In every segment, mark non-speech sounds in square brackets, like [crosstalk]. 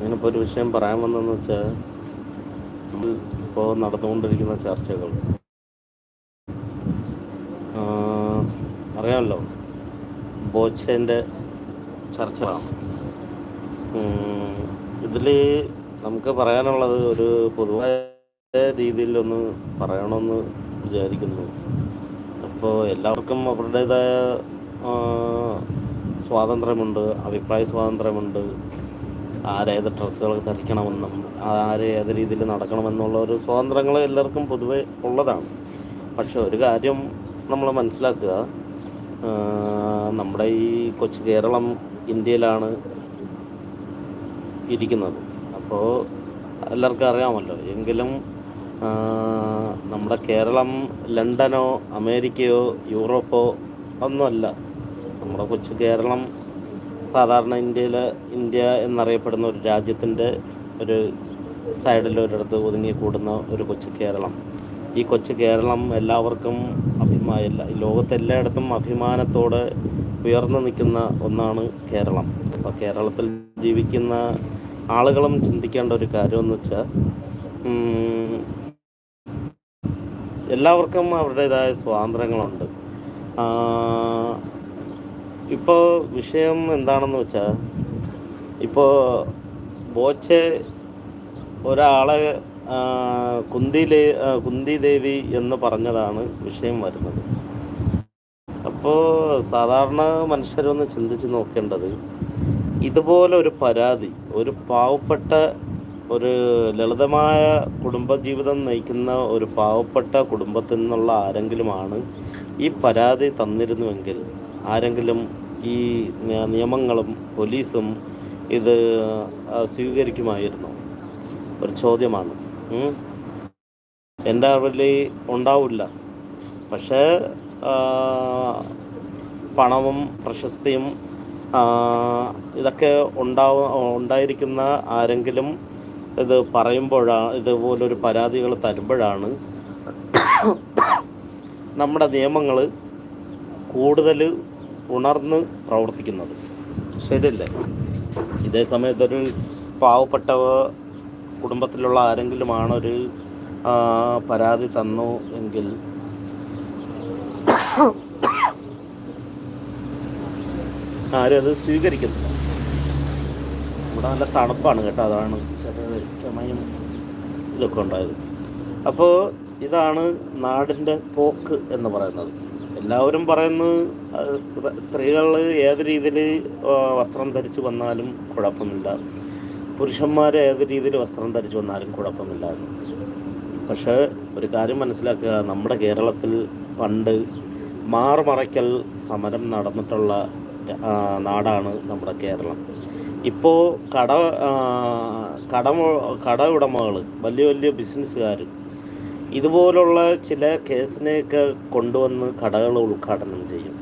ഞാനിപ്പോൾ ഒരു വിഷയം പറയാൻ വന്നതെന്ന് വെച്ചാൽ നമ്മൾ ഇപ്പോൾ നടന്നുകൊണ്ടിരിക്കുന്ന ചർച്ചകൾ. അറിയാമല്ലോ ബോച്ചേന്റെ ചർച്ചകളാണ് ഇതിൽ നമുക്ക് പറയാനുള്ളത് ഒരു പൊതുവായ രീതിയിലൊന്ന് പറയണമെന്ന് വിചാരിക്കുന്നു. അപ്പോൾ എല്ലാവർക്കും അവരുടേതായ സ്വാതന്ത്ര്യമുണ്ട് അഭിപ്രായ സ്വാതന്ത്ര്യമുണ്ട്. ആരേത് ഡ്രസ്സുകൾ ധരിക്കണമെന്നും ആര് ഏത് രീതിയിൽ നടക്കണമെന്നുള്ള ഒരു സ്വാതന്ത്ര്യങ്ങൾ എല്ലാവർക്കും പൊതുവെ ഉള്ളതാണ്. പക്ഷെ ഒരു കാര്യം നമ്മൾ മനസ്സിലാക്കുക നമ്മുടെ ഈ കൊച്ചു കേരളം ഇന്ത്യയിലാണ് ഇരിക്കുന്നത്. അപ്പോൾ എല്ലാവർക്കും അറിയാമല്ലോ എങ്കിലും നമ്മുടെ കേരളം ലണ്ടനോ അമേരിക്കയോ യൂറോപ്പോ ഒന്നുമല്ല. നമ്മുടെ കൊച്ചു കേരളം സാധാരണ ഇന്ത്യയിലെ ഇന്ത്യ എന്നറിയപ്പെടുന്ന ഒരു രാജ്യത്തിന്റെ ഒരു സൈഡിൽ ഒരിടത്ത് ഒതുങ്ങി കൂടുന്ന ഒരു കൊച്ചു കേരളം. ഈ കൊച്ചു കേരളം എല്ലാവർക്കും അഭിമാന എല്ലാ ലോകത്തെല്ലായിടത്തും അഭിമാനത്തോടെ ഉയർന്നു നിൽക്കുന്ന ഒന്നാണ് കേരളം. അപ്പോൾ കേരളത്തിൽ ജീവിക്കുന്ന ആളുകളും ചിന്തിക്കേണ്ട ഒരു കാര്യമെന്ന് വെച്ചാൽ എല്ലാവർക്കും അവരുടേതായ സ്വാതന്ത്ര്യങ്ങളുണ്ട്. ഇപ്പോൾ വിഷയം എന്താണെന്ന് വെച്ചാൽ ഇപ്പോൾ ബോച്ചെ ഒരാളെ കുന്തിലെ കുന്തി ദേവി എന്ന് പറഞ്ഞതാണ് വിഷയം വരുന്നത്. അപ്പോൾ സാധാരണ മനുഷ്യരൊന്ന് ചിന്തിച്ച് നോക്കേണ്ടത് ഇതുപോലെ ഒരു പരാതി ഒരു പാവപ്പെട്ട ഒരു ലളിതമായ കുടുംബജീവിതം നയിക്കുന്ന ഒരു പാവപ്പെട്ട കുടുംബത്തിൽ നിന്നുള്ള ആരെങ്കിലുമാണ് ഈ പരാതി തന്നിരുന്നുവെങ്കിൽ ആരെങ്കിലും ഈ നിയമങ്ങളും പോലീസും ഇത് സ്വീകരിക്കുമായിരുന്നു. ഒരു ചോദ്യമാണ്. എന്റെ അറിവിൽ ഉണ്ടാവില്ല. പക്ഷേ പണവും പ്രശസ്തിയും ഇതൊക്കെ ഉണ്ടാവ ഉണ്ടായിരിക്കുന്ന ആരെങ്കിലും ഇത് പറയുമ്പോഴാണ് ഇതുപോലൊരു പരാതികൾ തരുമ്പോഴാണ് [coughs] നമ്മുടെ നിയമങ്ങൾ കൂടുതൽ ഉണർന്ന് പ്രവർത്തിക്കുന്നത്. ശരിയല്ലേ? ഇതേ സമയത്തൊരു പാവപ്പെട്ട കുടുംബത്തിലുള്ള ആരെങ്കിലുമാണ് ഒരു പരാതി തന്നു എങ്കിൽ ആരും അത് സ്വീകരിക്കുന്നില്ല. ഇവിടെ നല്ല തണുപ്പാണ് കേട്ടോ. അതാണ് ചെറിയ ചമയും ഇതൊക്കെ ഉണ്ടായത്. അപ്പോൾ ഇതാണ് നാടിന്റെ പോക്ക് എന്ന് പറയുന്നത്. എല്ലാവരും പറയുന്നത് സ്ത്രീകൾ ഏത് രീതിയിൽ വസ്ത്രം ധരിച്ചു വന്നാലും കുഴപ്പമില്ല. പുരുഷന്മാർ ഏത് രീതിയിൽ വസ്ത്രം ധരിച്ചു വന്നാലും കുഴപ്പമില്ല. പക്ഷേ ഒരു കാര്യം മനസ്സിലാക്കുക. നമ്മുടെ കേരളത്തിൽ പണ്ട് മാറുമറയ്ക്കൽ സമരം നടന്നിട്ടുള്ള നാടാണ് നമ്മുടെ കേരളം. ഇപ്പോൾ കട കട കട ഉടമകൾ വലിയ വലിയ ബിസിനസ്സുകാർ ഇതുപോലുള്ള ചില കേസിനെയൊക്കെ കൊണ്ടുവന്ന് കടകൾ ഉദ്ഘാടനം ചെയ്യും.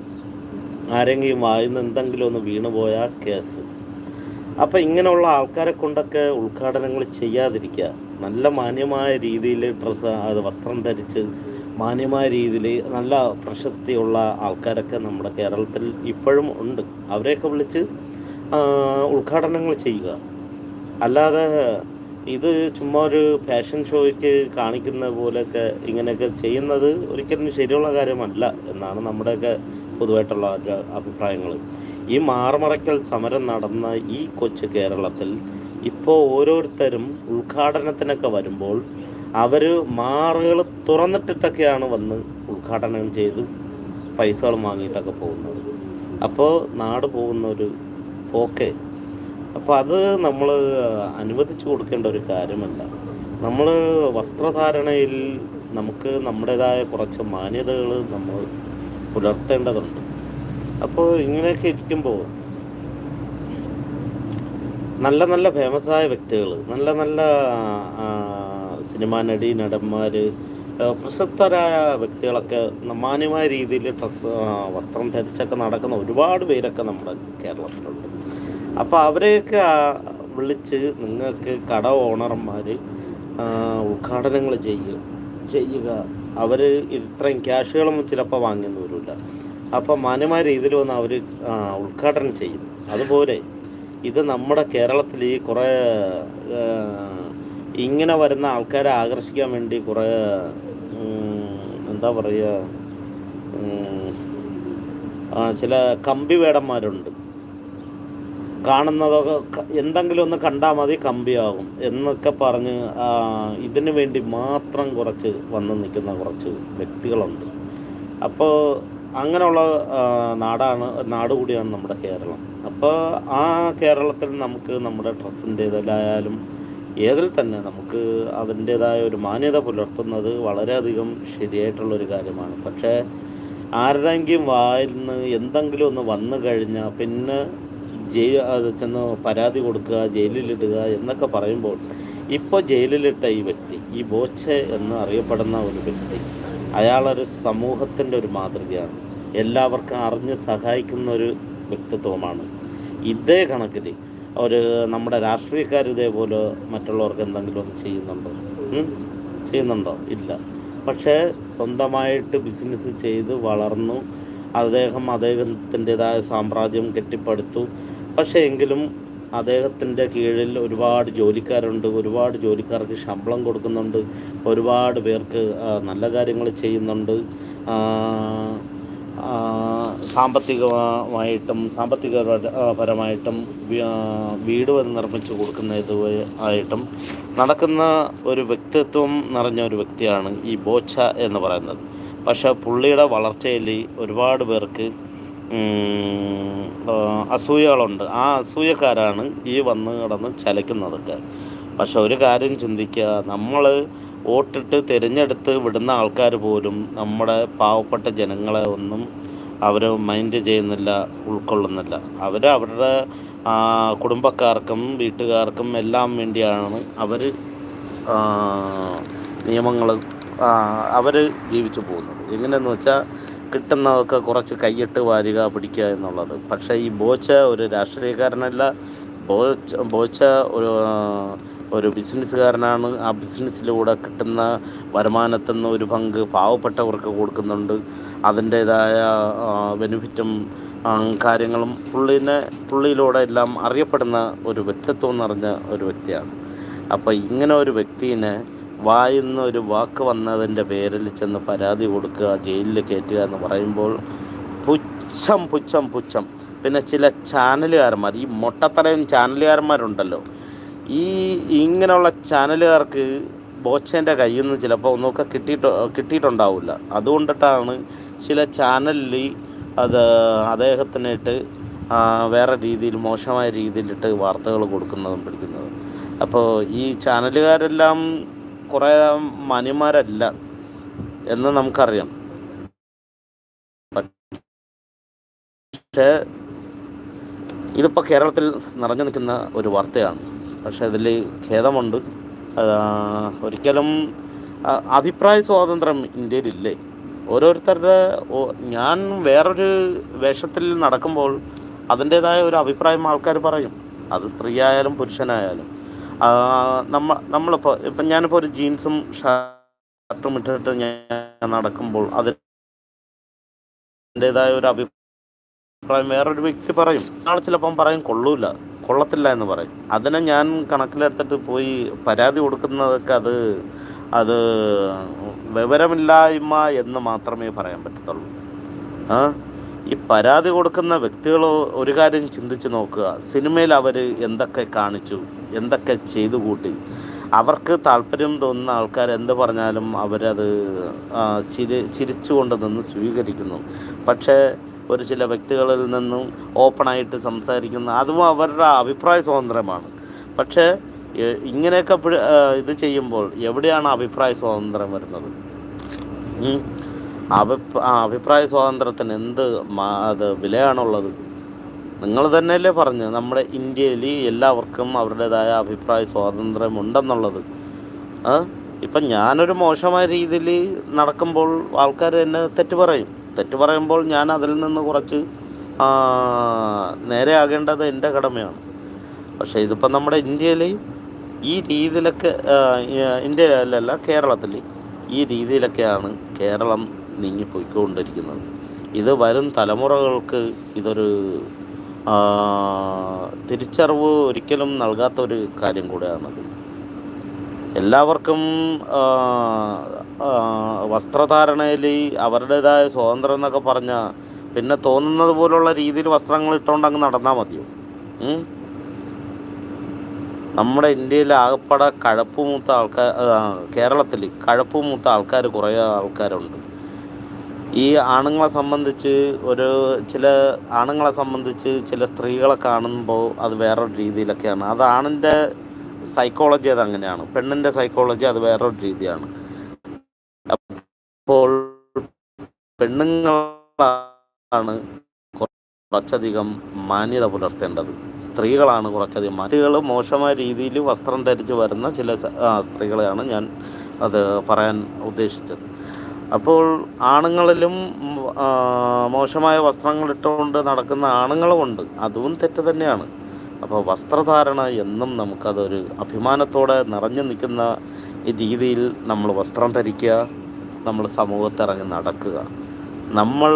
ആരെങ്കിലും വായിന്ന് എന്തെങ്കിലും ഒന്ന് വീണുപോയ കേസ്. അപ്പം ഇങ്ങനെയുള്ള ആൾക്കാരെ കൊണ്ടൊക്കെ ഉദ്ഘാടനങ്ങൾ ചെയ്യാതിരിക്കുക. നല്ല മാന്യമായ രീതിയിൽ ഡ്രസ്സ് അത് വസ്ത്രം ധരിച്ച് മാന്യമായ രീതിയിൽ നല്ല പ്രശസ്തിയുള്ള ആൾക്കാരൊക്കെ നമ്മുടെ കേരളത്തിൽ ഇപ്പോഴും ഉണ്ട്. അവരെയൊക്കെ വിളിച്ച് ഉദ്ഘാടനങ്ങൾ ചെയ്യുക. അല്ലാതെ ഇത് ചുമ്മാ ഒരു ഫാഷൻ ഷോയ്ക്ക് കാണിക്കുന്ന പോലെയൊക്കെ ഇങ്ങനെയൊക്കെ ചെയ്യുന്നത് ഒരിക്കലും ശരിയുള്ള കാര്യമല്ല എന്നാണ് നമ്മുടെയൊക്കെ പൊതുവായിട്ടുള്ള അഭിപ്രായങ്ങൾ. ഈ മാറുമറയ്ക്കൽ സമരം നടന്ന ഈ കൊച്ചു കേരളത്തിൽ ഇപ്പോൾ ഓരോരുത്തരും ഉദ്ഘാടനത്തിനൊക്കെ വരുമ്പോൾ അവർ മാറുകൾ തുറന്നിട്ടിട്ടൊക്കെയാണ് വന്ന് ഉദ്ഘാടനം ചെയ്ത് പൈസകൾ വാങ്ങിയിട്ടൊക്കെ പോകുന്നത്. അപ്പോൾ നാട് പോകുന്ന ഒരു പോക്കെ അപ്പോൾ അത് നമ്മൾ അനുവദിച്ചു കൊടുക്കേണ്ട ഒരു കാര്യമല്ല. നമ്മൾ വസ്ത്രധാരണയിൽ നമുക്ക് നമ്മുടേതായ കുറച്ച് മാന്യതകൾ നമ്മൾ പുലർത്തേണ്ടതുണ്ട്. അപ്പോൾ ഇങ്ങനെയൊക്കെ ഇരിക്കുമ്പോൾ നല്ല നല്ല ഫേമസായ വ്യക്തികൾ നല്ല നല്ല സിനിമാ നടി നടന്മാർ പ്രശസ്തരായ വ്യക്തികളൊക്കെ മാന്യമായ രീതിയിൽ ഡ്രസ്സ് വസ്ത്രം ധരിച്ചൊക്കെ നടക്കുന്ന ഒരുപാട് പേരൊക്കെ നമ്മുടെ കേരളത്തിലുണ്ട്. അപ്പോൾ അവരെയൊക്കെ വിളിച്ച് നിങ്ങൾക്ക് കട ഓണർമാർ ഉദ്ഘാടനങ്ങൾ ചെയ്യുക ചെയ്യുക. അവർ ഇത്രയും ക്യാഷുകളും ചിലപ്പോൾ വാങ്ങിയെന്ന് വരില്ല അപ്പോൾ മാന്യമായ രീതിയിൽ വന്ന് അവർ ഉദ്ഘാടനം ചെയ്യും. അതുപോലെ ഇത് നമ്മുടെ കേരളത്തിൽ ഈ കുറേ ഇങ്ങനെ വരുന്ന ആൾക്കാരെ ആകർഷിക്കാൻ വേണ്ടി കുറേ എന്താ പറയുക ചില കമ്പി വേടന്മാരുണ്ട്. കാണുന്നതൊക്കെ എന്തെങ്കിലും ഒന്ന് കണ്ടാൽ മതി കമ്പിയാകും. എന്നൊക്കെ പറഞ്ഞ് ഇതിനു വേണ്ടി മാത്രം കുറച്ച് വന്ന് നിൽക്കുന്ന കുറച്ച് വ്യക്തികളുണ്ട്. അപ്പോൾ അങ്ങനെയുള്ള നാടാണ് നാട് കൂടിയാണ് നമ്മുടെ കേരളം. അപ്പോൾ ആ കേരളത്തിൽ നമുക്ക് നമ്മുടെ ഡ്രസ്സിന്റേതിലായാലും ഏതിൽ തന്നെ നമുക്ക് അതിന്റേതായ ഒരു മാന്യത പുലർത്തുന്നത് വളരെയധികം ശരിയായിട്ടുള്ളൊരു കാര്യമാണ്. പക്ഷേ ആരുടെയെങ്കിലും വായിൽ നിന്ന് എന്തെങ്കിലും ഒന്ന് വന്നു കഴിഞ്ഞാൽ പിന്നെ ജയിൽ ചെന്ന് പരാതി കൊടുക്കുക ജയിലിലിടുക എന്നൊക്കെ പറയുമ്പോൾ ഇപ്പോൾ ജയിലിലിട്ട ഈ വ്യക്തി ഈ ബോച്ചെ എന്ന് അറിയപ്പെടുന്ന ഒരു വ്യക്തി അയാളൊരു സമൂഹത്തിന്റെ ഒരു മാതൃകയാണ്. എല്ലാവർക്കും അറിഞ്ഞ് സഹായിക്കുന്ന ഒരു വ്യക്തിത്വമാണ്. ഇതേ കണക്കിൽ ഒരു നമ്മുടെ രാഷ്ട്രീയക്കാർ ഇതേപോലെ മറ്റുള്ളവർക്ക് എന്തെങ്കിലും ഒന്ന് ചെയ്യുന്നുണ്ടോ ചെയ്യുന്നുണ്ടോ? ഇല്ല. പക്ഷേ സ്വന്തമായിട്ട് ബിസിനസ് ചെയ്ത് വളർന്നു അദ്ദേഹം അദ്ദേഹത്തിന്റെതായ സാമ്രാജ്യം കെട്ടിപ്പടുത്തു പക്ഷേ എങ്കിലും അദ്ദേഹത്തിന്റെ കീഴിൽ ഒരുപാട് ജോലിക്കാരുണ്ട് ഒരുപാട് ജോലിക്കാർക്ക് ശമ്പളം കൊടുക്കുന്നുണ്ട് ഒരുപാട് പേർക്ക് നല്ല കാര്യങ്ങൾ ചെയ്യുന്നുണ്ട്. സാമ്പത്തികമായിട്ടും സാമ്പത്തിക പരമായിട്ടും വീട് നിർമ്മിച്ച് കൊടുക്കുന്നത് ആയിട്ടും നടക്കുന്ന ഒരു വ്യക്തിത്വം നിറഞ്ഞ ഒരു വ്യക്തിയാണ് ഈ ബോച്ച എന്ന് പറയുന്നത്. പക്ഷേ പുള്ളിയുടെ വളർച്ചയിൽ ഒരുപാട് പേർക്ക് അസൂയകളുണ്ട്. ആ അസൂയക്കാരാണ് ഈ വന്ന് കിടന്ന് ചലക്കുന്നതൊക്കെ. പക്ഷെ ഒരു കാര്യം ചിന്തിക്കുക നമ്മൾ വോട്ടിട്ട് തിരഞ്ഞെടുത്ത് വിടുന്ന ആൾക്കാർ പോലും നമ്മുടെ പാവപ്പെട്ട ജനങ്ങളെ ഒന്നും അവർ മൈൻഡ് ചെയ്യുന്നില്ല ഉൾക്കൊള്ളുന്നില്ല. അവർ അവരുടെ കുടുംബക്കാർക്കും വീട്ടുകാർക്കും എല്ലാം വേണ്ടിയാണ് അവർ നിയമങ്ങൾ അവർ ജീവിച്ചു പോകുന്നത്. എങ്ങനെയെന്ന് വെച്ചാൽ കിട്ടുന്നതൊക്കെ കുറച്ച് കൈയിട്ട് വാരുക പിടിക്കുക എന്നുള്ളത്. പക്ഷേ ഈ ബോച്ച ഒരു രാഷ്ട്രീയക്കാരനല്ല. ബോച്ച ബോച്ച ഒരു ഒരു ബിസിനസ്സുകാരനാണ്. ആ ബിസിനസ്സിലൂടെ കിട്ടുന്ന വരുമാനത്തിൽ നിന്ന് ഒരു പങ്ക് പാവപ്പെട്ടവർക്ക് കൊടുക്കുന്നുണ്ട്. അതിന്റേതായ ബെനിഫിറ്റും കാര്യങ്ങളും പുള്ളിനെ പുള്ളിയിലൂടെ എല്ലാം അറിയപ്പെടുന്ന ഒരു വ്യക്തിത്വം നിറഞ്ഞ ഒരു വ്യക്തിയാണ്. അപ്പോൾ ഇങ്ങനെ ഒരു വ്യക്തിനെ വായിന്ന് ഒരു വാക്ക് വന്നതിന്റെ പേരിൽ ചെന്ന് പരാതി കൊടുക്കുക ജയിലിൽ കയറ്റുക എന്ന് പറയുമ്പോൾ പുച്ഛം പുച്ഛം പുച്ഛം. പിന്നെ ചില ചാനലുകാരന്മാർ ഈ മൊട്ടത്തലയും ചാനലുകാരന്മാരുണ്ടല്ലോ. ഈ ഇങ്ങനെയുള്ള ചാനലുകാർക്ക് ബോച്ചേന്റെ കയ്യിൽ നിന്ന് ചിലപ്പോൾ ഒന്നൊക്കെ കിട്ടിയിട്ട് കിട്ടിയിട്ടുണ്ടാവില്ല. അതുകൊണ്ടിട്ടാണ് ചില ചാനലിൽ അത് അദ്ദേഹത്തിനിട്ട് വേറെ രീതിയിൽ മോശമായ രീതിയിലിട്ട് വാർത്തകൾ കൊടുക്കുന്നതും പിടിക്കുന്നതും. അപ്പോൾ ഈ ചാനലുകാരെല്ലാം കുറേ മാന്യന്മാരല്ല എന്ന് നമുക്കറിയാം. പക്ഷേ ഇതിപ്പോൾ കേരളത്തിൽ നിറഞ്ഞു നിൽക്കുന്ന ഒരു വാർത്തയാണ്. പക്ഷേ ഇതിൽ ഖേദമുണ്ട്. ഒരിക്കലും അഭിപ്രായ സ്വാതന്ത്ര്യം ഇന്ത്യയിലില്ലേ? ഓരോരുത്തരുടെ ഞാൻ വേറൊരു വേഷത്തിൽ നടക്കുമ്പോൾ അതിന്റേതായ ഒരു അഭിപ്രായം ആൾക്കാർ പറയും. അത് സ്ത്രീയായാലും പുരുഷനായാലും. നമ്മ നമ്മളിപ്പോൾ ഇപ്പം ഞാനിപ്പോൾ ഒരു ജീൻസും ഷർട്ടും ഇട്ടിട്ട് ഞാൻ നടക്കുമ്പോൾ അതിന്റേതായ ഒരു അഭിപ്രായം വേറൊരു വ്യക്തി പറയും. നാളെ ചിലപ്പം പറയും കൊള്ളൂല കൊള്ളത്തില്ല എന്ന് പറയും. അതിനെ ഞാൻ കണക്കിലെടുത്തിട്ട് പോയി പരാതി കൊടുക്കുന്നതൊക്കെ അത് അത് വിവരമില്ലായ്മ എന്ന് മാത്രമേ പറയാൻ പറ്റത്തുള്ളൂ. ആ? ഈ പരാതി കൊടുക്കുന്ന വ്യക്തികൾ ഒരു കാര്യം ചിന്തിച്ച് നോക്കുക. സിനിമയിൽ അവർ എന്തൊക്കെ കാണിച്ചു? എന്തൊക്കെ ചെയ്തു കൂട്ടി? അവർക്ക് താല്പര്യം തോന്നുന്ന ആൾക്കാർ എന്ത് പറഞ്ഞാലും അവരത് ചിരി ചിരിച്ചുകൊണ്ട് നിന്ന് സ്വീകരിക്കുന്നു. പക്ഷേ ഒരു ചില വ്യക്തികളിൽ നിന്നും ഓപ്പണായിട്ട് സംസാരിക്കുന്ന അതും അവരുടെ അഭിപ്രായ സ്വാതന്ത്ര്യമാണ്. പക്ഷേ ഇങ്ങനെയൊക്കെ ഇത് ചെയ്യുമ്പോൾ എവിടെയാണ് അഭിപ്രായ സ്വാതന്ത്ര്യം വരുന്നത്. അഭിപ്രായ അഭിപ്രായ സ്വാതന്ത്ര്യത്തിന് എന്ത് അത് വിലയാണുള്ളത്? നിങ്ങൾ തന്നെയല്ലേ പറഞ്ഞു നമ്മുടെ ഇന്ത്യയിൽ എല്ലാവർക്കും അവരുടേതായ അഭിപ്രായ സ്വാതന്ത്ര്യമുണ്ടെന്നുള്ളത്. ഇപ്പം ഞാനൊരു മോശമായ രീതിയിൽ നടക്കുമ്പോൾ ആൾക്കാർ എന്നെ തെറ്റ് പറയും. തെറ്റ് പറയുമ്പോൾ ഞാൻ അതിൽ നിന്ന് കുറച്ച് ആ, നേരെയാകേണ്ടത് എന്റെ കടമയാണ്. പക്ഷേ ഇതിപ്പം നമ്മുടെ ഇന്ത്യയിൽ ഈ രീതിയിലൊക്കെ ഇന്ത്യയിലല്ല കേരളത്തിൽ ഈ രീതിയിലൊക്കെയാണ് കേരളം നീങ്ങിപ്പോയിക്കൊണ്ടിരിക്കുന്നത്. ഇത് വരും തലമുറകൾക്ക് ഇതൊരു തിരിച്ചറിവ് ഒരിക്കലും നൽകാത്തൊരു കാര്യം കൂടെയാണത് എല്ലാവർക്കും വസ്ത്രധാരണയിൽ അവരുടേതായ സ്വാതന്ത്ര്യം എന്നൊക്കെ പറഞ്ഞാൽ പിന്നെ തോന്നുന്നത് പോലുള്ള രീതിയിൽ വസ്ത്രങ്ങൾ ഇട്ടുകൊണ്ട് അങ്ങ് നടന്നാൽ മതിയോ? നമ്മുടെ ഇന്ത്യയിൽ ആകപ്പാടെ കഴപ്പുമൂത്ത ആൾക്കാർ കേരളത്തിൽ കഴപ്പ് മൂത്ത ആൾക്കാർ കുറേ ആൾക്കാരുണ്ട്. ഈ ആണുങ്ങളെ സംബന്ധിച്ച് ഒരു ചില ആണുങ്ങളെ സംബന്ധിച്ച് ചില സ്ത്രീകളെ കാണുമ്പോൾ അത് വേറൊരു രീതിയിലൊക്കെയാണ്. അത് ആണിന്റെ സൈക്കോളജി അത് അങ്ങനെയാണ്. പെണ്ണിന്റെ സൈക്കോളജി അത് വേറൊരു രീതിയാണ്. അപ്പോൾ പെണ്ണുങ്ങളാണ് കുറച്ചധികം മാന്യത പുലർത്തേണ്ടത്. സ്ത്രീകളാണ് കുറച്ചധികം സ്ത്രീകൾ മോശമായ രീതിയിൽ വസ്ത്രം ധരിച്ച് വരുന്ന ചില സ്ത്രീകളെയാണ് ഞാൻ അത് പറയാൻ ഉദ്ദേശിച്ചത്. അപ്പോൾ ആണുങ്ങളിലും മോശമായ വസ്ത്രങ്ങൾ ഇട്ടുകൊണ്ട് നടക്കുന്ന ആണുങ്ങളുമുണ്ട് അതും തെറ്റ് തന്നെയാണ്. അപ്പോൾ വസ്ത്രധാരണ എന്നും നമുക്കതൊരു അഭിമാനത്തോടെ നിറഞ്ഞു നിൽക്കുന്ന രീതിയിൽ നമ്മൾ വസ്ത്രം ധരിക്കുക നമ്മൾ സമൂഹത്തിൽ ഇറങ്ങി നടക്കുക. നമ്മൾ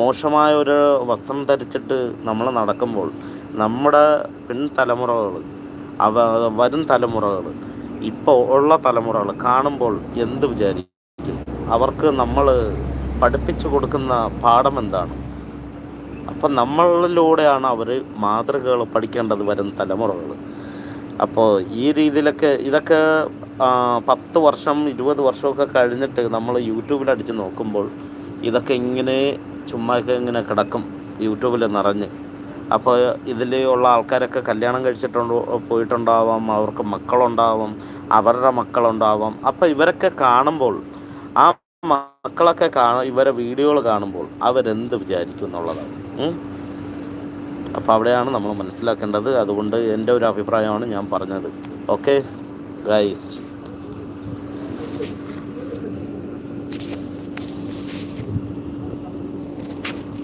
മോശമായ ഒരു വസ്ത്രം ധരിച്ചിട്ട് നമ്മൾ നടക്കുമ്പോൾ നമ്മുടെ പിൻതലമുറകൾ അവ വരും തലമുറകൾ ഇപ്പോൾ ഉള്ള തലമുറകൾ കാണുമ്പോൾ എന്ത് വിചാരിക്കും? അവർക്ക് നമ്മൾ പഠിപ്പിച്ചു കൊടുക്കുന്ന പാഠം എന്താണ്? അപ്പം നമ്മളിലൂടെയാണ് അവർ മാതൃകകൾ പഠിക്കേണ്ടത് വരും തലമുറകൾ. അപ്പോൾ ഈ രീതിയിലൊക്കെ ഇതൊക്കെ പത്ത് വർഷം ഇരുപത് വർഷമൊക്കെ കഴിഞ്ഞിട്ട് നമ്മൾ യൂട്യൂബിൽ അടിച്ച് നോക്കുമ്പോൾ ഇതൊക്കെ ഇങ്ങനെ ചുമ്മാക്കെ ഇങ്ങനെ കിടക്കും യൂട്യൂബിൽ നിറഞ്ഞ്. അപ്പോൾ ഇതിൽ ഉള്ള ആൾക്കാരൊക്കെ കല്യാണം കഴിച്ചിട്ടുണ്ടോ പോയിട്ടുണ്ടാവാം അവർക്ക് മക്കളുണ്ടാവാം അവരുടെ മക്കളുണ്ടാവാം. അപ്പോൾ ഇവരൊക്കെ കാണുമ്പോൾ ആ മക്കളൊക്കെ കാണ ഇവരെ വീഡിയോകൾ കാണുമ്പോൾ അവരെന്ത് വിചാരിക്കും എന്നുള്ളതാണ് അപ്പോൾ അവിടെയാണ് നമ്മൾ മനസ്സിലാക്കേണ്ടത്. അതുകൊണ്ട് എന്റെ ഒരു അഭിപ്രായമാണ് ഞാൻ പറഞ്ഞത്. Okay guys